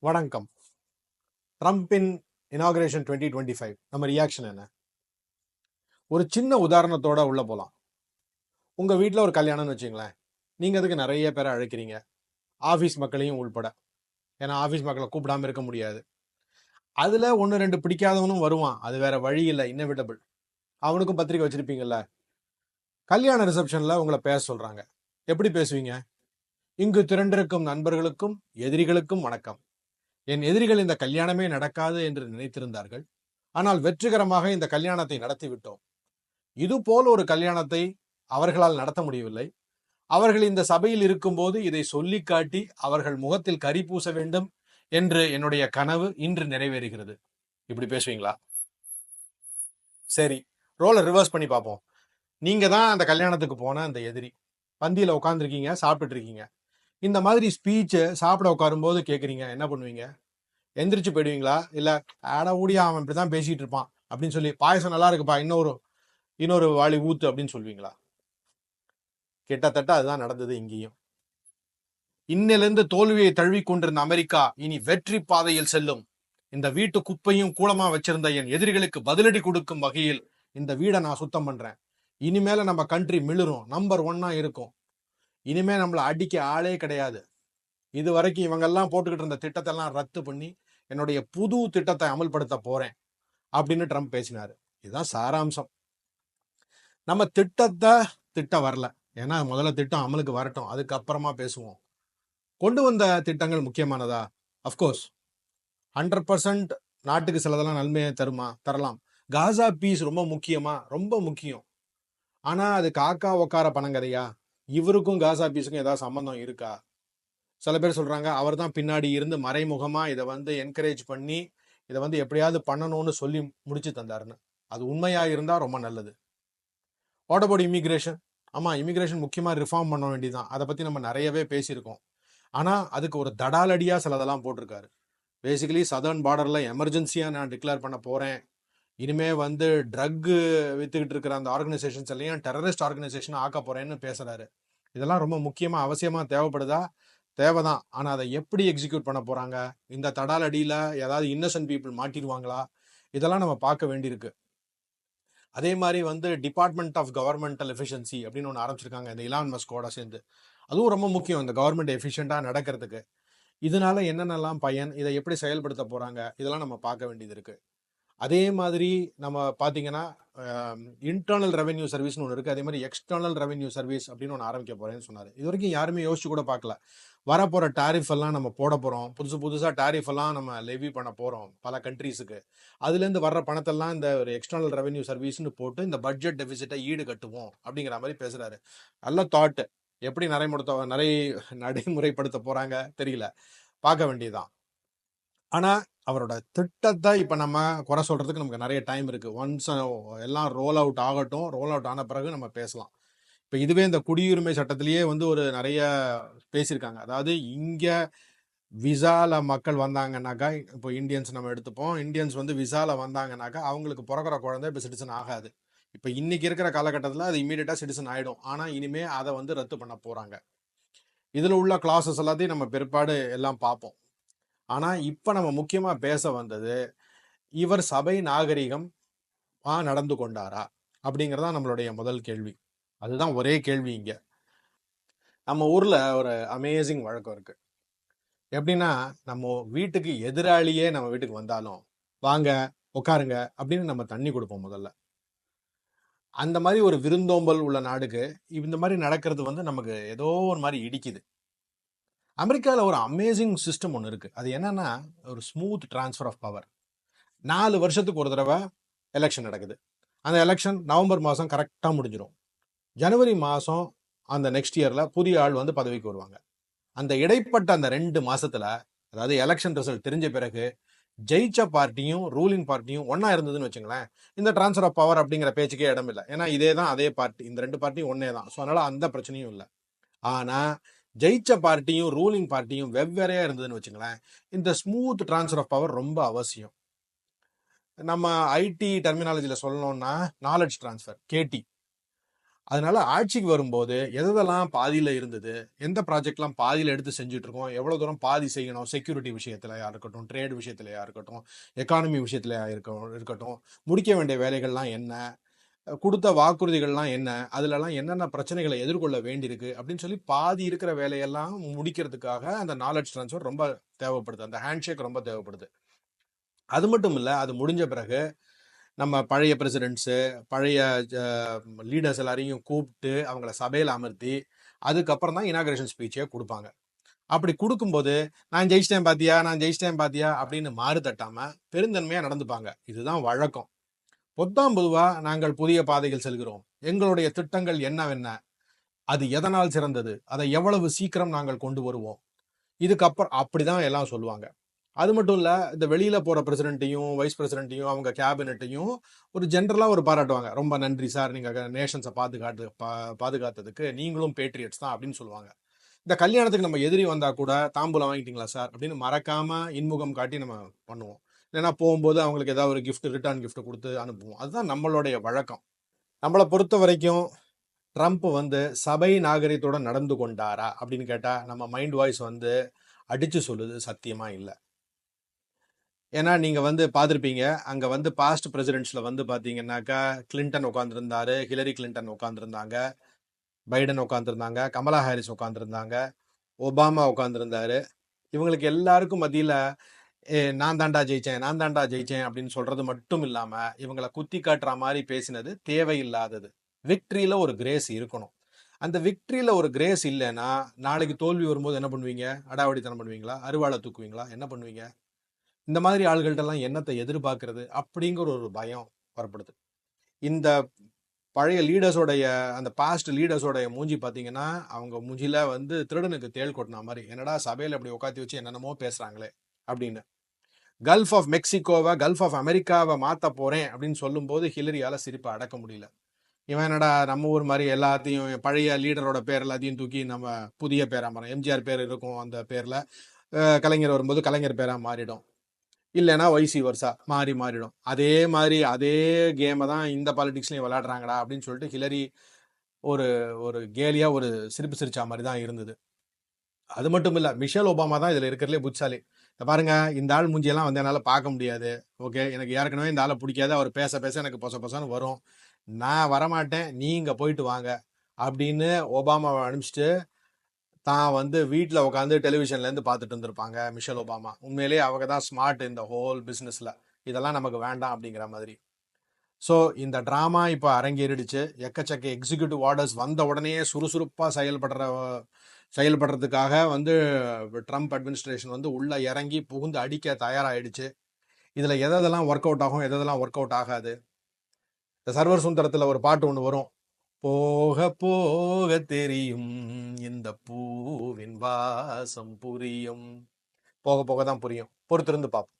வணக்கம். ட்ரம்பின் inauguration twenty twenty five நம்ம ரியாக்ஷன் என்ன? ஒரு சின்ன உதாரணத்தோட உள்ள போகலாம் உங்க வீட்டில் ஒரு கல்யாணம்னு வச்சுங்களேன். நீங்க அதுக்கு நிறைய பேரை அழைக்கிறீங்க. ஆஃபீஸ் மக்களையும் உள்பட. ஏன்னா ஆஃபீஸ் மக்களை கூப்பிடாம இருக்க முடியாது. அதுல ஒன்று ரெண்டு பிடிக்காதவனும் வருவான். அது வேற வழி இல்லை. இன்னவிட்டபிள் அவனுக்கும் பத்திரிக்கை வச்சிருப்பீங்கல்ல? கல்யாண ரிசப்ஷன்ல உங்களை பேச சொல்றாங்க. எப்படி பேசுவீங்க? இங்கு திரண்டிருக்கும் நண்பர்களுக்கும் எதிரிகளுக்கும் வணக்கம். என் எதிரிகள் இந்த கல்யாணமே நடக்காது என்று நினைத்திருந்தார்கள். ஆனால் வெற்றிகரமாக இந்த கல்யாணத்தை நடத்திவிட்டோம். இதுபோல் ஒரு கல்யாணத்தை அவர்களால் நடத்த முடியவில்லை. அவர்கள் இந்த சபையில் இருக்கும்போது இதை சொல்லி காட்டி அவர்கள் முகத்தில் கரி பூச வேண்டும் என்று என்னுடைய கனவு இன்று நிறைவேறுகிறது. இப்படி பேசுவீங்களா? சரி ரோலை ரிவர்ஸ் பண்ணி பார்ப்போம். நீங்க தான் அந்த கல்யாணத்துக்கு போன அந்த எதிரி. பந்தியில உட்காந்துருக்கீங்க சாப்பிட்டுட்டு இருக்கீங்க. இந்த மாதிரி ஸ்பீச்சை சாப்பிட உட்காரும்போது கேட்குறீங்க என்ன பண்ணுவீங்க? எந்திரிச்சு போயிடுவீங்களா? இல்லை ஆட ஊடியா அவன் இப்படிதான் பேசிகிட்டு இருப்பான் அப்படின்னு சொல்லி பாயசம் நல்லா இருக்குப்பா இன்னொரு இன்னொரு வாளி ஊத்து அப்படின்னு சொல்லுவீங்களா? கிட்டத்தட்ட அதுதான் நடந்தது இங்கேயும். இன்னிலிருந்து தோல்வியை தழுவி கொண்டிருந்த அமெரிக்கா இனி வெற்றி பாதையில் செல்லும். இந்த வீட்டு குப்பையும் கூலமா வச்சிருந்த என் எதிரிகளுக்கு பதிலடி கொடுக்கும் வகையில் இந்த வீடை நான் சுத்தம் பண்றேன். இனிமேல நம்ம கண்ட்ரி மிளிரும் நம்பர் ஒன்னா இருக்கும். இனிமே நம்மளை அடிக்க ஆளே கிடையாது. இது வரைக்கும் இவங்கெல்லாம் போட்டுக்கிட்டு இருந்த திட்டத்தை எல்லாம் ரத்து பண்ணி என்னுடைய புது திட்டத்தை அமல்படுத்த போறேன் அப்படின்னு ட்ரம்ப் பேசினாரு. இதுதான் சாராம்சம். நம்ம திட்டத்தை திட்டம் வரல. ஏன்னா முதல்ல திட்டம் அமலுக்கு வரட்டும். அதுக்கப்புறமா பேசுவோம். கொண்டு வந்த திட்டங்கள் முக்கியமானதா? அஃப்கோர்ஸ் ஹண்ட்ரட் பர்சன்ட் நாட்டுக்கு சிலதெல்லாம் நன்மையை தருமா தரலாம். காசா பீஸ் ரொம்ப முக்கியமா? ரொம்ப முக்கியம். ஆனால் அது காக்கா உக்கார பணங்கதையா இவருக்கும் காசா பீஸுக்கும் ஏதாவது சம்பந்தம் இருக்கா? சில பேர் சொல்றாங்க அவர் தான் பின்னாடி இருந்து மறைமுகமா இதை வந்து என்கரேஜ் பண்ணி இதை வந்து எப்படியாவது பண்ணணும்னு சொல்லி முடிச்சு தந்தாருன்னு. அது உண்மையா இருந்தா ரொம்ப நல்லது. வாட் அபவுட் இமிக்ரேஷன் ஆமா இமிக்ரேஷன் முக்கியமா ரிஃபார்ம் பண்ண வேண்டியதுதான். அதை பத்தி நம்ம நிறையவே பேசியிருக்கோம். ஆனா அதுக்கு ஒரு தடாலடியா சிலதெல்லாம் போட்டிருக்காரு. பேசிக்கலி சதர்ன் பார்டர்ல எமர்ஜென்சியா நான் டிக்ளேர் பண்ண போறேன். இனிமே வந்து ட்ரக்கு வித்துக்கிட்டு இருக்கிற அந்த ஆர்கனைசேஷன்ஸ் எல்லாம் டெரரிஸ்ட் ஆர்கனைசேஷன் ஆக்க போறேன்னு பேசுறாரு. இதெல்லாம் ரொம்ப முக்கியமா அவசியமா தேவைப்படுதா? தேவைதான். ஆனா அதை எப்படி எக்ஸிக்யூட் பண்ண போறாங்க? இந்த தடாலடியில ஏதாவது இன்னசென்ட் பீப்புள் மாட்டிடுவாங்களா இதெல்லாம் நம்ம பார்க்க வேண்டியிருக்கு. அதே மாதிரி வந்து டிபார்ட்மெண்ட் ஆஃப் கவர்மெண்டல் எஃபிஷியன்சி அப்படின்னு ஒன்று ஆரம்பிச்சிருக்காங்க. இந்த இலான் மஸ்கோட சேர்ந்து. அதுவும் ரொம்ப முக்கியம் இந்த கவர்மெண்ட் எஃபிஷியண்டாக நடக்கிறதுக்கு. இதனால என்னென்னலாம் பயன் இதை எப்படி செயல்படுத்த போறாங்க? இதெல்லாம் நம்ம பார்க்க வேண்டியது இருக்கு. அதே மாதிரி நம்ம பார்த்தீங்கன்னா இன்டர்னல் ரெவென்யூ சர்வீஸ்னு ஒன்று இருக்குது அதே மாதிரி எக்ஸ்டர்னல் ரெவென்யூ சர்வீஸ் அப்படின்னு ஒன்று ஆரம்பிக்க போறேன்னு சொன்னார். இது வரைக்கும் யாருமே யோசிச்சு கூட பார்க்கல வரப்போகிற டாரிஃப் எல்லாம் நம்ம போட போகிறோம் புதுசு புதுசாக டாரிஃப் எல்லாம் நம்ம லெவி பண்ண போகிறோம் பல கண்ட்ரீஸுக்கு அதுலேருந்து வர்ற பணத்தெல்லாம் இந்த ஒரு எக்ஸ்டர்னல் ரெவென்யூ சர்வீஸ்னு போட்டு இந்த பட்ஜெட் டெபிசிட்டை ஈடு கட்டுவோம் அப்படிங்கிற மாதிரி பேசுகிறாரு நல்ல தாட்டு எப்படி நடைமுறை நடை நடைமுறைப்படுத்த போகிறாங்க தெரியல. பார்க்க வேண்டியதுதான். ஆனால் அவரோட திட்டத்தை இப்போ நம்ம குறை சொல்கிறதுக்கு நமக்கு நிறைய டைம் இருக்குது ஒன்ஸ் எல்லாம் ரோல் அவுட் ஆகட்டும் ரோல் அவுட் ஆன பிறகு நம்ம பேசலாம். இப்போ இதுவே இந்த குடியுரிமை சட்டத்திலேயே வந்து ஒரு நிறைய பேசியிருக்காங்க. அதாவது இங்கே விசால மக்கள் வந்தாங்கன்னாக்கா இப்போ இந்தியன்ஸ் நம்ம எடுத்துப்போம். இந்தியன்ஸ் வந்து விசால வந்தாங்கன்னாக்கா அவங்களுக்கு பிறக்கிற குழந்தை இப்போ சிட்டிசன் ஆகாது. இப்போ இன்னைக்கு இருக்கிற காலகட்டத்தில் அது இமீடியட்டாக சிட்டிசன் ஆகிடும் ஆனால் இனிமே அதை வந்து ரத்து பண்ண போகிறாங்க இதில் உள்ள கிளாஸஸ் எல்லாத்தையும் நம்ம பிற்பாடு எல்லாம் பார்ப்போம். ஆனா இப்ப நம்ம முக்கியமா பேச வந்தது இவர் சபை நாகரிகம் ஆ நடந்து கொண்டாரா? அப்படிங்கிறதா நம்மளுடைய முதல் கேள்வி. அதுதான் ஒரே கேள்வி இங்க. நம்ம ஊர்ல ஒரு அமேசிங் வழக்கம் இருக்கு. எப்படின்னா நம்ம வீட்டுக்கு எதிராளியே நம்ம வீட்டுக்கு வந்தாலும் வாங்க உட்காருங்க அப்படின்னு நம்ம தண்ணி கொடுப்போம் முதல்ல. அந்த மாதிரி ஒரு விருந்தோம்பல் உள்ள நாடுக்கு இந்த மாதிரி நடக்கிறது வந்து நமக்கு ஏதோ ஒரு மாதிரி இடிக்குது. அமெரிக்காவில் ஒரு அமேசிங் சிஸ்டம் ஒன்று இருக்குது அது என்னென்னா ஒரு ஸ்மூத் டிரான்ஸ்ஃபர் ஆஃப் பவர் நாலு வருஷத்துக்கு ஒரு தடவை எலெக்ஷன் நடக்குது. அந்த எலெக்ஷன் நவம்பர் மாதம் கரெக்டாக முடிஞ்சிடும் ஜனவரி மாதம் அந்த நெக்ஸ்ட் இயரில் புதிய ஆள் வந்து பதவிக்கு வருவாங்க. அந்த இடைப்பட்ட அந்த ரெண்டு மாதத்தில் அதாவது எலெக்ஷன் ரிசல்ட் தெரிஞ்ச பிறகு ஜெயிச்ச பார்ட்டியும் ரூலிங் பார்ட்டியும் ஒன்றா இருந்ததுன்னு வச்சுங்களேன் இந்த ட்ரான்ஸ்ஃபர் ஆஃப் பவர் அப்படிங்கிற பேச்சுக்கே இடம் இல்லை ஏன்னா இதே தான் அதே பார்ட்டி இந்த ரெண்டு பார்ட்டியும் ஒன்னே தான் ஸோ அதனால் அந்த பிரச்சனையும் இல்லை. ஆனால் ஜெயிச்ச பார்ட்டியும் ரூலிங் பார்ட்டியும் வெவ்வேறையா இருந்ததுன்னு வச்சுங்களேன் இந்த ஸ்மூத் டிரான்ஸ்ஃபர் ஆஃப் பவர் ரொம்ப அவசியம். நம்ம ஐடி டெர்மினாலஜியில் சொல்லணும்னா நாலெட்ஜ் டிரான்ஸ்ஃபர் கேடி அதனால ஆட்சிக்கு வரும்போது எதெல்லாம் பாதியில் இருந்தது எந்த ப்ராஜெக்ட்லாம் பாதியில் எடுத்து செஞ்சுட்டு இருக்கோம் எவ்வளோ தூரம் பாதி செய்யணும் செக்யூரிட்டி விஷயத்துலையா இருக்கட்டும் ட்ரேட் விஷயத்துலையா இருக்கட்டும் எக்கானமி விஷயத்துலையா இருக்க இருக்கட்டும் முடிக்க வேண்டிய வேலைகள்லாம் என்ன கொடுத்த வாக்குறுதிகள்லாம் என்ன? அதுலலாம் என்னென்ன பிரச்சனைகளை எதிர்கொள்ள வேண்டியிருக்கு? அப்படின்னு சொல்லி பாதி இருக்கிற வேலையெல்லாம் முடிக்கிறதுக்காக அந்த நாலேஜ் ட்ரான்ஸ்ஃபர் ரொம்ப தேவைப்படுது. அந்த ஹேண்ட்ஷேக் ரொம்ப தேவைப்படுது. அது மட்டும் இல்லை அது முடிஞ்ச பிறகு நம்ம பழைய பிரசிடென்ட்ஸு பழைய லீடர்ஸ் எல்லாரையும் கூப்பிட்டு அவங்கள சபையில் அமர்த்தி அதுக்கப்புறம் தான் இனாகிரேஷன் ஸ்பீச்சே கொடுப்பாங்க. அப்படி கொடுக்கும்போது நான் ஜெயிச்சிட்டேன் பாத்தியா? நான் ஜெயிச்சிட்டேன் பாத்தியா? அப்படின்னு மாறு தட்டாமல் பெருந்தன்மையாக நடந்துப்பாங்க. இதுதான் வழக்கம். பொத்தாம் பொதுவா நாங்கள் புதிய பாதைகள் செல்கிறோம். எங்களுடைய திட்டங்கள் என்னவென்ன? அது எதனால் சிறந்தது? அதை எவ்வளவு சீக்கிரம் நாங்கள் கொண்டு வருவோம்? இதுக்கப்புறம் அப்படிதான் எல்லாம் சொல்லுவாங்க. அது மட்டும் இல்லை இந்த வெளியில போற பிரசிடென்ட்டையும் வைஸ் பிரசிடென்ட்டையும் அவங்க கேபினட்டையும் ஒரு ஜென்ரலா ஒரு பாராட்டுவாங்க. ரொம்ப நன்றி சார் நீங்க நேஷன்ஸை பாதுகாத்து பா- பாதுகாத்ததுக்கு நீங்களும் பேட்ரியட்ஸ் தான் அப்படின்னு சொல்லுவாங்க. இந்த கல்யாணத்துக்கு நம்ம எதிரி வந்தா கூட தாம்பூலம் வாங்கிட்டீங்களா சார்? அப்படின்னு மறக்காம இன்முகம் காட்டி நம்ம பண்ணுவோம். இல்லைன்னா போகும்போது அவங்களுக்கு ஏதாவது ஒரு கிஃப்ட் ரிட்டர்ன் கிஃப்ட் கொடுத்து அனுப்புவோம். அதுதான் நம்மளுடைய வழக்கம். நம்மளை பொறுத்த வரைக்கும் ட்ரம்ப் வந்து சபை நாகரிகத்தோட நடந்து கொண்டாரா அப்படின்னு கேட்டால் நம்ம மைண்ட் வாய்ஸ் வந்து அடித்து சொல்லுது சத்தியமாக இல்லை. ஏன்னா நீங்கள் வந்து பார்த்துருப்பீங்க அங்கே வந்து பாஸ்ட் பிரசிடென்ட்ஸில் வந்து பார்த்தீங்கன்னாக்கா கிளின்டன் உட்காந்துருந்தாரு ஹிலரி கிளின்டன் உட்காந்துருந்தாங்க பைடன் உட்காந்துருந்தாங்க கமலா ஹாரிஸ் உட்காந்துருந்தாங்க ஒபாமா உட்காந்துருந்தாரு இவங்களுக்கு எல்லாருக்கும் மத்தியில் நான் தாண்டா ஜெயிச்சேன் நான் தாண்டா ஜெயிச்சேன் அப்படின்னு சொல்றது மட்டும் இல்லாம இவங்களை குத்தி காட்டுற மாதிரி பேசினது தேவையில்லாதது. விக்ட்ரியில ஒரு கிரேஸ் இருக்கணும். அந்த விக்ட்ரியில ஒரு கிரேஸ் இல்லைன்னா நாளைக்கு தோல்வி வரும்போது என்ன பண்ணுவீங்க? அடாவடித்தனம் பண்ணுவீங்களா? அருவாளை தூக்குவீங்களா? என்ன பண்ணுவீங்க? இந்த மாதிரி ஆள்கள்ட்ட எல்லாம் என்னத்தை எதிர்பார்க்கறது? அப்படிங்கிற ஒரு பயம் வரப்படுது. இந்த பழைய லீடர்ஸோடைய அந்த பாஸ்ட் லீடர்ஸோடைய மூஞ்சி பார்த்தீங்கன்னா அவங்க மூஞ்சியில் வந்து திருடனுக்கு தேள் கொட்டின மாதிரி என்னடா சபையில் அப்படி உட்காத்தி வச்சு என்னென்னமோ பேசுறாங்களே அப்படின்னு. கல்ஃப் ஆஃப் மெக்சிகோவை கல்ஃப் ஆஃப் அமெரிக்காவை மாற்ற போகிறேன் அப்படின்னு சொல்லும்போது ஹிலரியால் சிரிப்பை அடக்க முடியல. இவன் என்னடா நம்ம ஊர் மாதிரி எல்லாத்தையும் பழைய லீடரோட பேர் எல்லாத்தையும் தூக்கி நம்ம புதிய பேராக மாறோம் எம்ஜிஆர் பேர் இருக்கும் அந்த பேரில். கலைஞர் வரும்போது கலைஞர் பேராக மாறிடும். இல்லைன்னா ஒய்சி வருஷா மாறி மாறிடும். அதே மாதிரி அதே கேமை தான் இந்த பாலிடிக்ஸ்லயும் விளையாடுறாங்கடா அப்படின்னு சொல்லிட்டு ஹிலரி ஒரு ஒரு கேலியாக ஒரு சிரிப்பு சிரிச்சா மாதிரி தான் இருந்தது. அது மட்டும் இல்லை மிஷேல் ஒபாமா தான் இதில் இருக்கிறதுலே புட்சாலி பாருங்க இந்த ஆள் மூஞ்சியெல்லாம் வந்து என்னால் பார்க்க முடியாது. ஓகே? எனக்கு ஏற்கனவே இந்த ஆளை பிடிக்காது. அவர் பேச பேச எனக்கு பொச பொசன்னு வரும். நான் வரமாட்டேன். இங்கே போயிட்டு வாங்க. அப்படின்னு ஒபாமாவை அனுப்பிச்சிட்டு தான் வந்து வீட்டில் உட்காந்து டெலிவிஷன்லேருந்து பார்த்துட்டு இருந்திருப்பாங்க மிஷல் ஒபாமா. உண்மையிலேயே அவங்க தான் ஸ்மார்ட் இந்த ஹோல் பிஸ்னஸில் இதெல்லாம் நமக்கு வேண்டாம் அப்படிங்கிற மாதிரி. ஸோ இந்த ட்ராமா இப்போ அரங்கேறிடுச்சு. எக்கச்சக்க எக்ஸிக்யூட்டிவ் ஆர்டர்ஸ் வந்த உடனே சுறுசுறுப்பாக செயல்படுற செயல்படுறதுக்காக வந்து ட்ரம்ப் அட்மினிஸ்ட்ரேஷன் வந்து உள்ளே இறங்கி புகுந்து அடிக்க தயாராகிடுச்சு இதில் எதெல்லாம் ஒர்க் அவுட் ஆகும் எதெல்லாம் ஒர்க் அவுட் ஆகாது? இந்த சர்வர் சுந்தரத்தில் ஒரு பாட்டு ஒன்று வரும். போக போக தெரியும் இந்த பூவின் வாசம் புரியும். போக போக தான் புரியும். பொறுத்திருந்து பார்ப்போம்